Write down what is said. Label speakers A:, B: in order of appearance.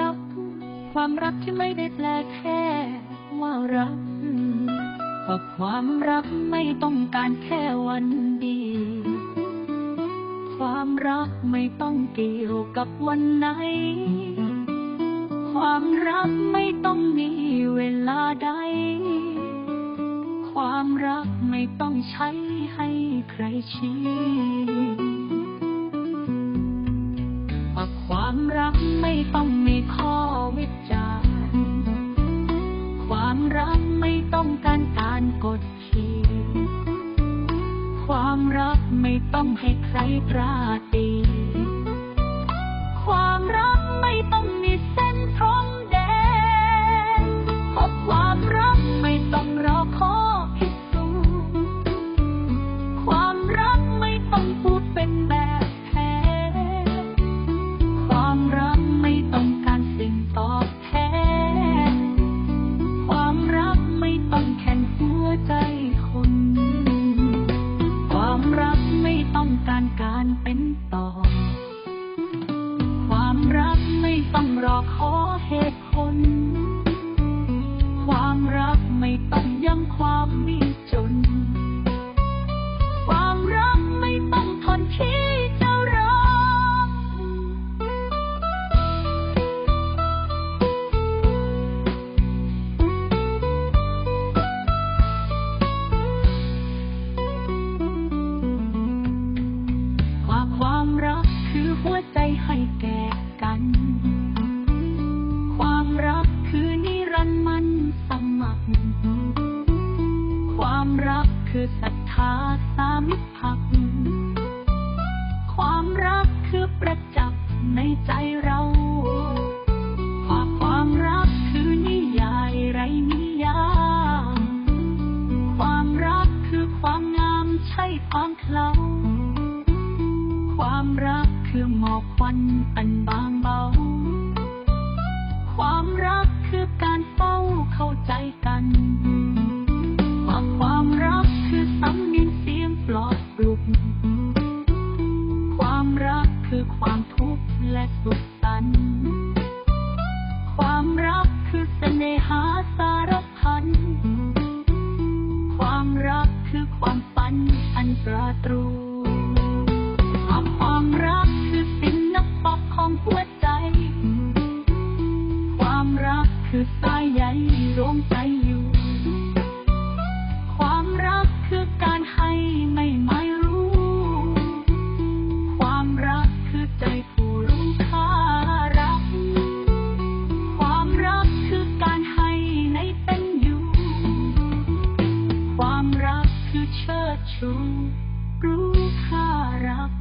A: รักที่ไม่ได้แปลแค่ว่ารักเพราะความรักไม่ต้องการแค่วันดี ความรักไม่ต้องเกี่ยวกับวันไหน ความรักไม่ต้องมีเวลาใด ความรักไม่ต้องใช้ให้ใครชี้ว่าความรัก การกดขี่ ความรักไม่ต้องให้ใครพลาด ต้องรอขอเหตุผล ความรักคือศรัทธาสามิภักดิ์ความรักคือประจักษ์ในใจเราว่าความรักคือนิยายไรนิยามความรักคือความงามใช่ความเคลาความรักคือหมอกควันอันบางเบา ความรักคือการเฝ้าเข้าใจกัน สุขสันต์ความรักคือเสน่หาสารพัน ความรักคือความฝันอันตราตรูความรัก คือเชิดชูรู้ค่ารัก